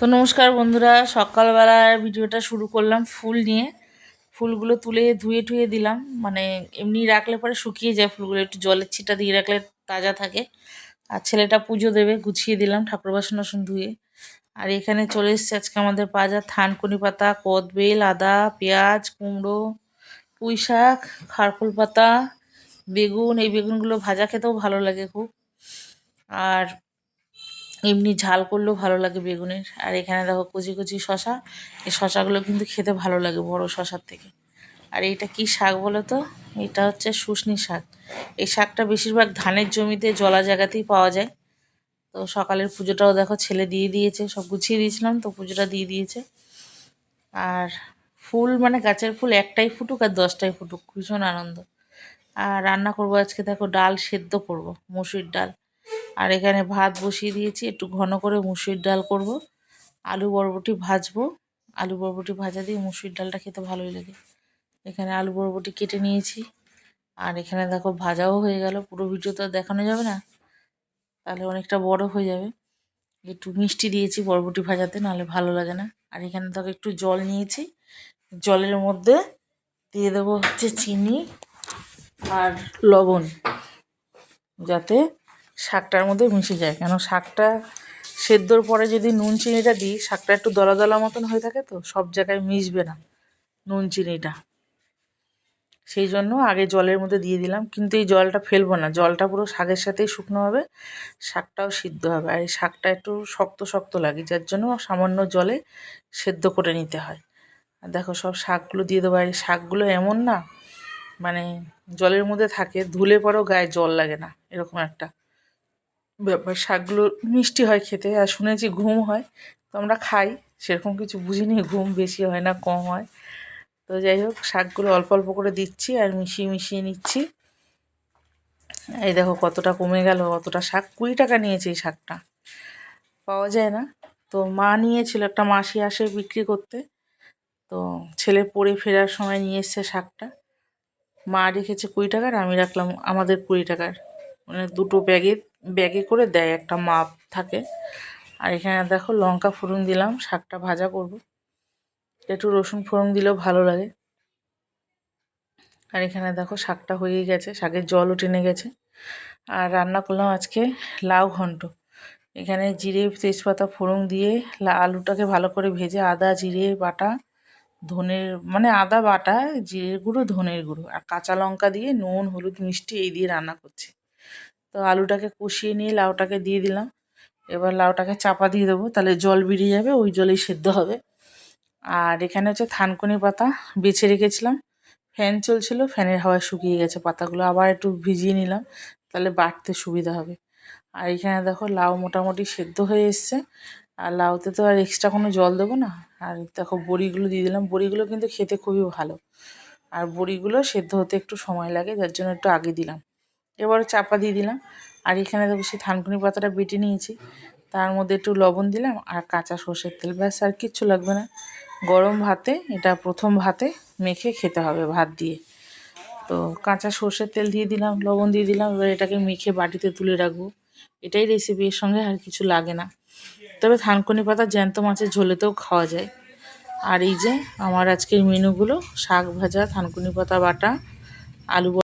তো নমস্কার বন্ধুরা, সকালবেলার ভিডিওটা শুরু করলাম ফুল নিয়ে। ফুলগুলো তুলে ধুয়ে টুয়ে দিলাম মানে এমনি রাখলে পরে শুকিয়ে যায় ফুলগুলো, একটু জলের ছিটা দিয়ে রাখলে তাজা থাকে। আর ছেলেটা পুজো দেবে, গুছিয়ে দিলাম ঠাকুর বাসন বাসন ধুয়ে। আর এখানে চলে এসছে আজকে আমাদের বাজার থানকুনি পাতা কদবেল আদা, পেঁয়াজ, কুমড়ো, পুঁই শাক, খারকুল পাতা, বেগুন, এই বেগুনগুলো ভাজা খেতেও ভালো লাগে খুব। আর এমনি ঝাল করলেও ভালো লাগে বেগুনের। আর এখানে দেখো কুচি কুচি শশা এই শশাগুলো কিন্তু খেতে ভালো লাগে বড় শশার থেকে। আর এটা কি শাক বলো তো? এটা হচ্ছে শুশনি শাক। এই শাকটা বেশিরভাগ ধানের জমিতে জলা জায়গাতেই পাওয়া যায়। তো সকালের পুজোটাও দেখো ছেলে দিয়ে দিয়েছে। সব গুছিয়ে দিয়েছিলাম তো পুজোটা দিয়ে দিয়েছে। আর ফুল মানে গাছের ফুল একটাই ফুটুক আর দশটাই ফুটুক। ভীষণ আনন্দ। আর রান্না করব আজকে দেখো ডাল সেদ্ধ করব। মুসুর ডাল। আর এখানে ভাত বসিয়ে দিয়েছি, একটু ঘন করে মুসুর ডাল করব। আলু বরবটি ভাজবো। আলু বরবটি ভাজা দিয়ে মুসুর ডালটা খেতে ভালোই লাগে। এখানে আলু বরবটি কেটে নিয়েছি। আর এখানে দেখো ভাজাও হয়ে গেল। পুরো ভিডিও তো দেখানো যাবে না। তাহলে অনেকটা বড় হয়ে যাবে। একটু মিষ্টি দিয়েছি বরবটি ভাজাতে, নাহলে ভালো লাগে না। আর এখানে দেখো একটু জল নিয়েছি। জলের মধ্যে দিয়ে দেবো হচ্ছে চিনি আর লবণ, যাতে শাকটার মধ্যে মিশে যায়। কেন শাকটা সেদ্ধর পরে যদি নুন চিনিটা দিই, শাকটা একটু দলা দলা মতন হয়ে থাকে তো সব জায়গায় মিশবে না নুন চিনিটা। সেই জন্য আগে জলের মধ্যে দিয়ে দিলাম, কিন্তু এই জলটা ফেলব না। জলটা পুরো শাকের সাথেই শুকনো হবে, শাকটাও সিদ্ধ হবে। আর এই শাকটা একটু শক্ত শক্ত লাগে, যার জন্য সামান্য জলে সেদ্ধ করে নিতে হয়। আর দেখো সব শাকগুলো দিয়ে দেবো। আর এই শাকগুলো এমন না মানে জলের মধ্যে থাকে, ধুলে পরেও গায়ে জল লাগে না, এরকম একটা। শাকগুলো মিষ্টি হয় খেতে, আর শুনেছি ঘুম হয়, তো আমরা খাই, সেরকম কিছু বুঝিনি, ঘুম বেশি হয় না, কম হয়। তো যাই হোক, শাকগুলো অল্প অল্প করে দিচ্ছি আর মিশিয়ে মিশিয়ে নিচ্ছি। এই দেখো কতটা কমে গেল অতটা শাক, কুড়ি টাকা নিয়েছে এই শাকটা। পাওয়া যায় না। তো মা নিয়েছিল, একটা মাসি আসে বিক্রি করতে, তো ছেলে পড়ে ফেরার সময় নিয়ে এসছে শাকটা। মা রেখেছে কুড়ি টাকার, আমি রাখলাম আমাদের কুড়ি টাকার। মানে দুটো ব্যাগে ব্যাগে করে দেয়, একটা মাপ থাকে। আর এখানে দেখো লঙ্কা ফোড়ন দিলাম, শাকটা ভাজা করব। একটু রসুন ফোড়ন দিলেও ভালো লাগে। আর এখানে দেখো শাকটা হয়েই গেছে, শাকের জলও টেনে গেছে। আর রান্না করলাম আজকে লাউ ঘন্ট। এখানে জিরে, তেজপাতা ফোড়ন দিয়ে আলুটাকে ভালো করে ভেজে আদা, জিরে বাটা, ধনের মানে আদা বাটা, জিরের গুঁড়ো, ধনের গুঁড়ো। আর কাঁচা লঙ্কা দিয়ে নুন, হলুদ, মিষ্টি এই দিয়ে রান্না করছি। তো আলুটাকে কষিয়ে নিয়ে লাউটাকে দিয়ে দিলাম। এবার লাউটাকে চাপা দিয়ে দেবো, তাহলে জল বেরিয়ে যাবে, ওই জলেই সেদ্ধ হবে। আর এখানে হচ্ছে থানকুনি পাতা বেছে রেখেছিলাম। ফ্যান চলছিল, ফ্যানের হাওয়ায় শুকিয়ে গেছে পাতাগুলো, আবার একটু ভিজিয়ে নিলাম, তাহলে বাটতে সুবিধা হবে। আর এখানে দেখো লাউ মোটামুটি সেদ্ধ হয়ে এসছে, আর লাউতে তো আর এক্সট্রা কোনো জল দেবো না। আর দেখো বড়িগুলো দিয়ে দিলাম, বড়িগুলো কিন্তু খেতে খুবই ভালো। আর বড়িগুলো সেদ্ধ হতে একটু সময় লাগে, যার জন্য একটু আগে দিলাম। এবার চাপা দিয়ে দিলাম। আর এখানে দেখো সেই থানকুনি পাতাটা বেটে নিয়েছি। তার মধ্যে একটু লবণ দিলাম আর কাঁচা সর্ষের তেল। ব্যাস, আর কিচ্ছু লাগবে না। গরম ভাতে, এটা প্রথম ভাতে মেখে খেতে হবে ভাত দিয়ে। তো কাঁচা সর্ষের তেল দিয়ে দিলাম, লবণ দিয়ে দিলাম। এবার এটাকে মেখে বাটিতে তুলে রাখব। এটাই রেসিপি এর সঙ্গে আর কিছু লাগে না। তবে থানকুনি পাতা জ্যান্ত মাছের ঝোলেতেও খাওয়া যায়। আর এই যে আমার আজকের মেনুগুলো, শাক ভাজা, থানকুনি পাতা বাটা, আলু